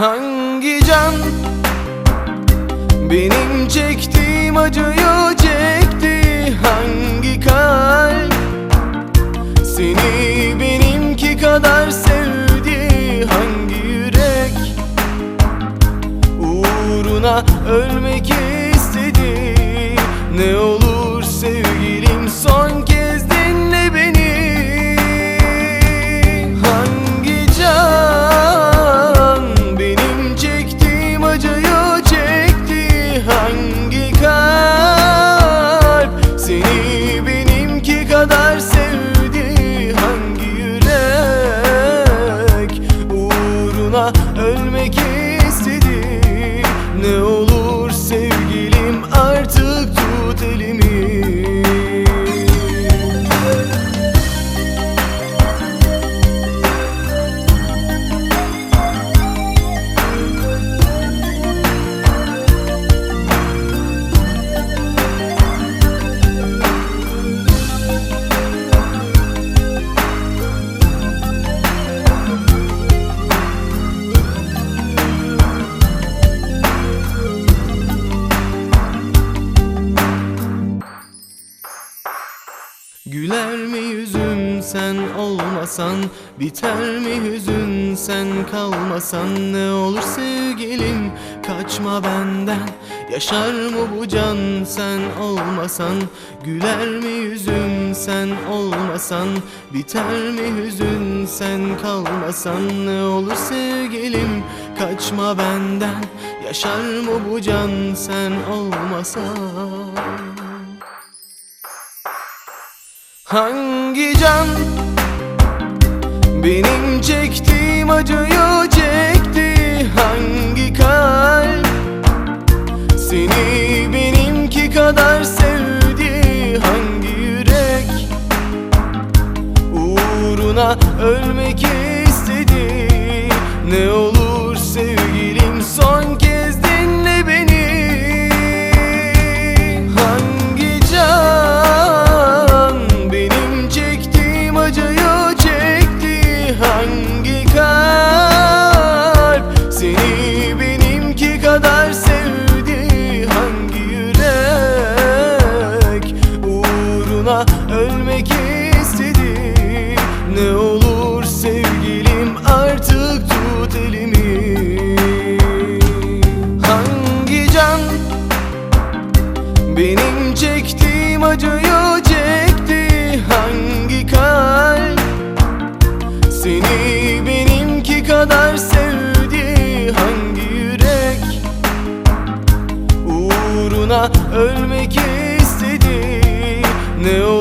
Hangi can? Benim çektiğim acıyı çekti. Hangi kalp? Seni benimki kadar sevdi. Hangi yürek? Uğruna ölmek istedi. Ne olur sevgilim uğruna Güler mi yüzüm sen olmasan Biter mi hüzün sen kalmasan? Ne olur sevgilim kaçma benden. Yaşar mı bu can sen olmasan? Güler mi yüzüm sen olmasan Biter mi hüzün sen kalmasan? Ne olur sevgilim kaçma benden. Yaşar mı bu can sen olmasan Hangi can? Benim çektiğim acıyı çekti. Hangi kalp? Seni benimki kadar ölmek istedi Ne olur sevgilim artık tut elimi. Hangi can benim çektiğim acıyı çekti? Hangi kalp seni benimki kadar sevdi? Hangi yürek uğruna ölmek istedi? Ne olur